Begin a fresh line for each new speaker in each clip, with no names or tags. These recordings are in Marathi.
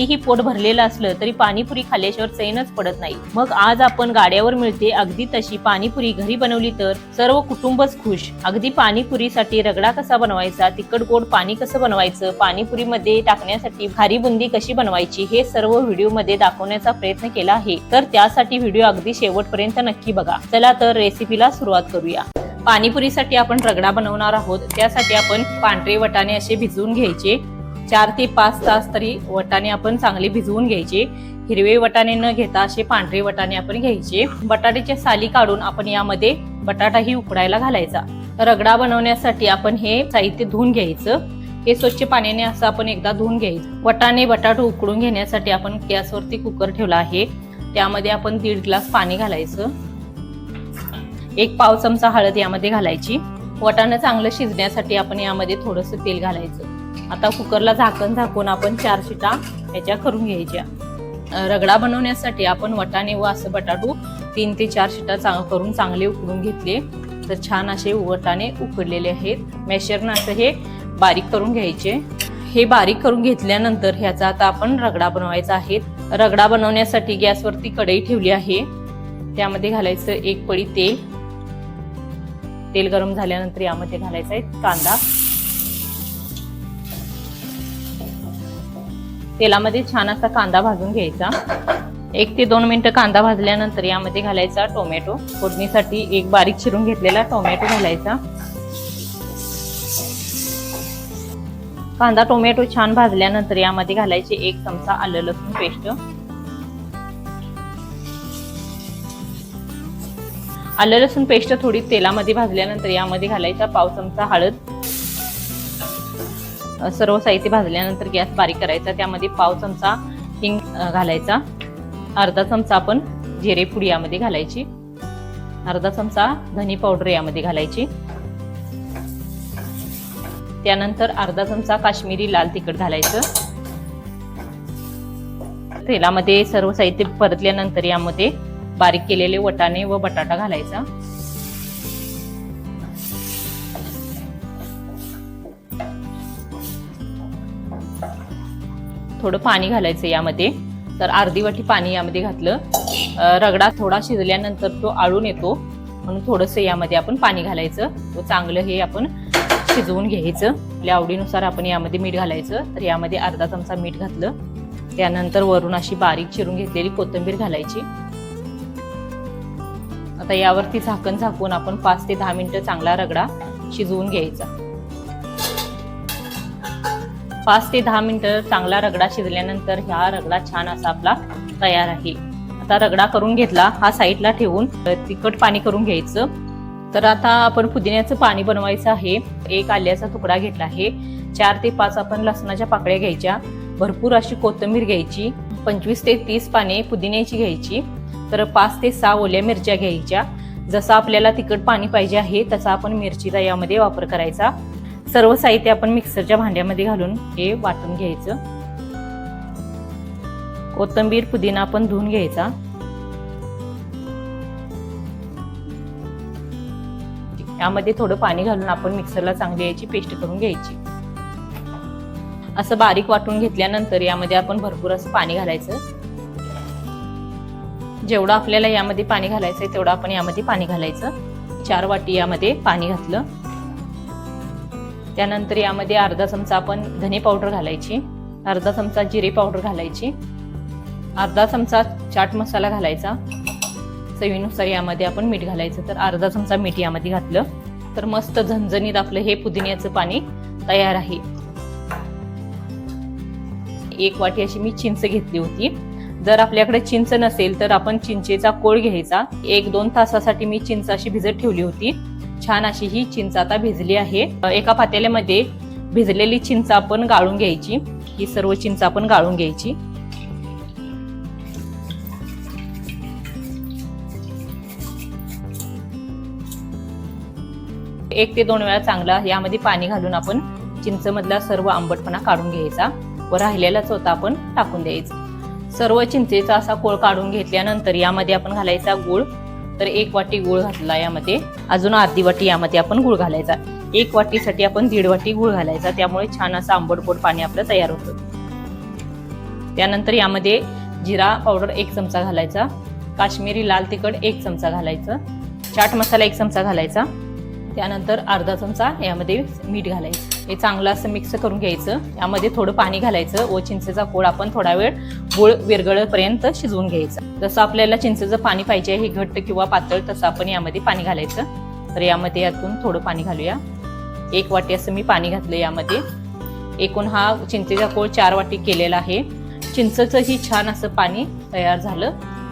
कितीही पोट भरलेलं असलं तरी पाणीपुरी खाल्ल्याशिवाय चैनच पडत नाही. मग आज आपण गाड्यावर मिळते अगदी तशी पाणीपुरी घरी बनवली तर सर्व कुटुंबच खुश. अगदी पाणीपुरीसाठी रगडा कसा बनवायचा तिखट गोड पाणी कसं बनवायचं पाणीपुरीमध्ये टाकण्यासाठी खारी बुंदी कशी बनवायची हे सर्व व्हिडिओमध्ये दाखवण्याचा प्रयत्न केला आहे. तर त्यासाठी व्हिडिओ अगदी शेवटपर्यंत नक्की बघा. चला तर रेसिपीला सुरुवात करूया. पाणीपुरीसाठी आपण रगडा बनवणार आहोत. त्यासाठी आपण पांढरे वटाणे असे भिजवून घ्यायचे. चार ते पाच तास तरी वटाणे आपण चांगले भिजवून घ्यायचे. हिरवे वटाणे न घेता असे पांढरे वटाणे आपण घ्यायचे. बटाट्याच्या साली काढून आपण यामध्ये बटाटाही उकडायला घालायचा. रगडा बनवण्यासाठी आपण हे साहित्य धुवून घ्यायचं. हे स्वच्छ पाण्याने असं आपण एकदा धुवून घ्यायचं. वटाणे बटाटो उकडून घेण्यासाठी आपण गॅसवरती कुकर ठेवला आहे. त्यामध्ये आपण दीड ग्लास पाणी घालायचं. एक पाव चमचा हळद यामध्ये घालायची. वटाणं चांगलं शिजण्यासाठी आपण यामध्ये थोडंसं तेल घालायचं. आता कुकरला झाकण झाकून आपण चार शिटा याच्या करून घ्यायच्या. रगडा बनवण्यासाठी आपण वटाणे व असं बटाटू तीन ते चार शिटा चांग करून चांगले उकडून घेतले. तर छान असे वटाणे उकडलेले आहेत. मॅशरनं असं हे बारीक करून घ्यायचे. हे बारीक करून घेतल्यानंतर ह्याचा आता आपण रगडा बनवायचा आहे. रगडा बनवण्यासाठी गॅसवरती कढई ठेवली आहे. त्यामध्ये घालायचं एक पडी तेल. तेल गरम झाल्यानंतर यामध्ये घालायचा आहे कांदा. तेलामध्ये छान असा कांदा भाजून घ्यायचा. एक ते दोन मिनिटं कांदा भाजल्यानंतर यामध्ये घालायचा टोमॅटो. फोडणीसाठी एक बारीक चिरून घेतलेला टोमॅटो घालायचा. कांदा टोमॅटो छान भाजल्यानंतर यामध्ये घालायचे एक चमचा आलं लसूण पेस्ट. आलं लसूण पेस्ट थोडी तेलामध्ये भाजल्यानंतर यामध्ये घालायचा पाव चमचा हळद. सर्व साहित्य भाजल्यानंतर गॅस बारीक करायचा त्यामध्ये पाव चमचा हिंग घालायचा. अर्धा चमचा आपण जिरे पुडी यामध्ये घालायची. अर्धा चमचा धनी पावडर यामध्ये घालायची. त्यानंतर अर्धा चमचा काश्मीरी लाल तिखट घालायचं. तेलामध्ये सर्व साहित्य परतल्यानंतर यामध्ये बारीक केलेले वटाणे व बटाटा घालायचा. थोडं पाणी घालायचं यामध्ये. तर अर्धी वाटी पाणी यामध्ये घातलं. रगडा थोडा शिजल्यानंतर तो आळून येतो. म्हणून थोडंसं यामध्ये आपण पाणी घालायचं. व चांगलं हे आपण शिजवून घ्यायचं. आपल्या आवडीनुसार आपण यामध्ये मीठ घालायचं. तर यामध्ये अर्धा चमचा मीठ घातलं. त्यानंतर वरून अशी बारीक चिरून घेतलेली कोथिंबीर घालायची. आता यावरती झाकण झाकून आपण पाच ते दहा मिनिटं चांगला रगडा शिजवून घ्यायचा. पाच ते दहा मिनिटं चांगला रगडा शिजल्यानंतर ह्या रगडा छान असा आपला तयार आहे. आता रगडा करून घेतला हा साईडला ठेवून तिखट पाणी करून घ्यायचं. तर आता आपण पुदिन्याचं पाणी बनवायचं आहे. एक आल्याचा तुकडा घेतला आहे. चार ते पाच आपण लसणाच्या पाकळ्या घ्यायच्या. भरपूर अशी कोथिंबीर घ्यायची. पंचवीस ते तीस पाने पुदिन्याची घ्यायची. तर पाच ते सहा ओल्या मिरच्या घ्यायच्या. जसं आपल्याला तिखट पाणी पाहिजे आहे तसा आपण मिरचीचा यामध्ये वापर करायचा. सर्व साहित्य आपण मिक्सरच्या भांड्यामध्ये घालून हे वाटून घ्यायचं. कोथिंबीर पुदिना आपण धुवून घ्यायचा. यामध्ये थोडं पाणी घालून आपण मिक्सरला चांगली याची पेस्ट करून घ्यायची. असं बारीक वाटून घेतल्यानंतर यामध्ये आपण भरपूर असं पाणी घालायचं. जेवढं आपल्याला यामध्ये पाणी घालायचंय तेवढं आपण यामध्ये पाणी घालायचं. चार वाटी यामध्ये पाणी घातलं. त्यानंतर यामध्ये अर्धा चमचा आपण धने पावडर घालायची अर्धा चमचा जिरे पावडर घालायची अर्धा चमचा चाट मसाला घालायचा. चवीनुसार यामध्ये आपण मीठ घालायचं तर अर्धा चमचा मीठ यामध्ये घातलं. तर मस्त झणझणीत आपलं हे पुदिन्याचं पाणी तयार आहे. एक वाटी अशी मी चिंच घेतली होती. जर आपल्याकडे चिंच नसेल तर आपण चिंचेचा कोळ घ्यायचा. एक दोन तासासाठी मी चिंच अशी भिजत ठेवली होती. छान अशी ही चिंच आता भिजली आहे. एका पातेल्यामध्ये भिजलेली चिंच आपण गाळून घ्यायची. ही सर्व चिंच आपण गाळून घ्यायची. एक ते दोन वेळा चांगला यामध्ये पाणी घालून आपण चिंचमधला सर्व आंबटपणा काढून घ्यायचा व राहिलेला चोथा आपण टाकून द्यायचा. सर्व चिंचेचा असा कोळ काढून घेतल्यानंतर यामध्ये आपण घालायचा गुळ तर एक वाटी गुळ घातला यामध्ये. अजून अर्धी वाटी यामध्ये आपण गुळ घालायचा. एक वाटीसाठी आपण दीड वाटी गुळ घालायचा. त्यामुळे छान असं आंबटपोट पाणी आपलं तयार होतं. त्यानंतर यामध्ये जिरा पावडर एक चमचा घालायचा. काश्मीरी लाल तिखट एक चमचा घालायचं. चाट मसाला एक चमचा घालायचा. त्यानंतर अर्धा चमचा यामध्ये मीठ घालायचं. हे चांगलं असं मिक्स करून घ्यायचं. यामध्ये थोडं पाणी घालायचं व चिंचेचा कोड आपण थोडा वेळ गुळ विरगळपर्यंत शिजवून घ्यायचं. जसं आपल्याला चिंचेचं पाणी पाहिजे हे घट्ट किंवा पातळ तसं आपण यामध्ये पाणी घालायचं. तर यामध्ये यातून थोडं पाणी घालूया. एक वाटी असं मी पाणी घातलं यामध्ये. एकूण हा चिंचेचा कोळ चार वाटी केलेला आहे. चिंचचं ही छान असं पाणी तयार झालं.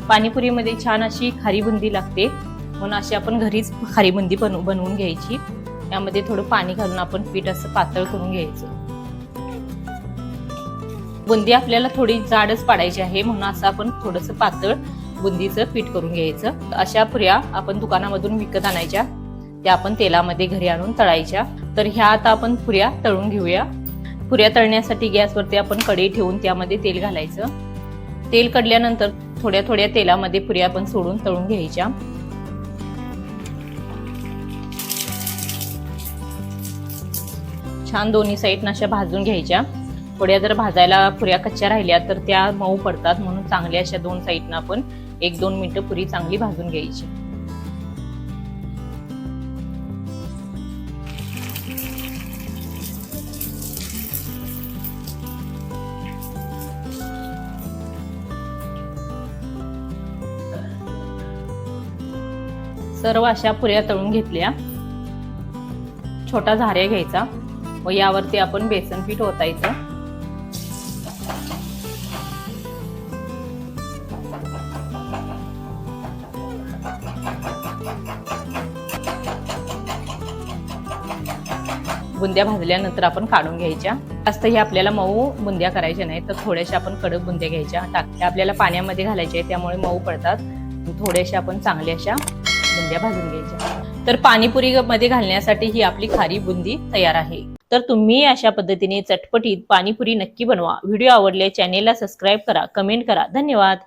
पाणीपुरीमध्ये छान अशी खारी बुंदी लागते. हो म्हणून अशी आपण घरीच खारी बुंदी बनव बनवून घ्यायची. यामध्ये थोडं पाणी घालून आपण पीठ असं पातळ करून घ्यायचं. बुंदी आपल्याला थोडी जाडच पाडायची आहे म्हणून असं आपण थोडंसं पातळ बुंदीचं पीठ करून घ्यायचं. अशा पुऱ्या आपण दुकानामधून विकत आणायच्या. त्या आपण तेलामध्ये घरी आणून तळायच्या. तर ह्या आता आपण पुऱ्या तळून घेऊया. पुऱ्या तळण्यासाठी गॅसवरती आपण कढई ठेवून त्यामध्ये तेल घालायचं. तेल कडल्यानंतर थोड्या थोड्या तेलामध्ये पुऱ्या आपण सोडून तळून घ्यायच्या. छान दोन्ही साईडनं अशा भाजून घ्यायच्या. थोड्या जर भाजायला पुऱ्या कच्च्या राहिल्या तर त्या मऊ पडतात. म्हणून चांगल्या अशा दोन साईडनं आपण एक दोन मिनिटं पुरी चांगली भाजून घ्यायची. सर्व अशा पुऱ्या तळून घेतल्या. छोटा झाऱ्या घ्यायचा. व यावरती आपण बेसन पीठ ओतायचं. बुंद्या भाजल्यानंतर आपण काढून घ्यायच्या. जास्त हे आपल्याला मऊ बुंद्या करायच्या नाही तर थोड्याशा आपण कडक बुंद्या घ्यायच्या. टाकल्या आपल्याला पाण्यामध्ये घालायच्या त्यामुळे मऊ पडतात. थोड्याशा आपण चांगल्या अशा बुंद्या भाजून घ्यायच्या. तर पाणीपुरी मध्ये घालण्यासाठी ही आपली खारी बुंदी तयार आहे. तर तुम्ही अशा पद्धतीने चटपटीत पाणीपुरी नक्की बनवा. व्हिडिओ आवडले चॅनेलला सबस्क्राईब करा कमेंट करा. धन्यवाद.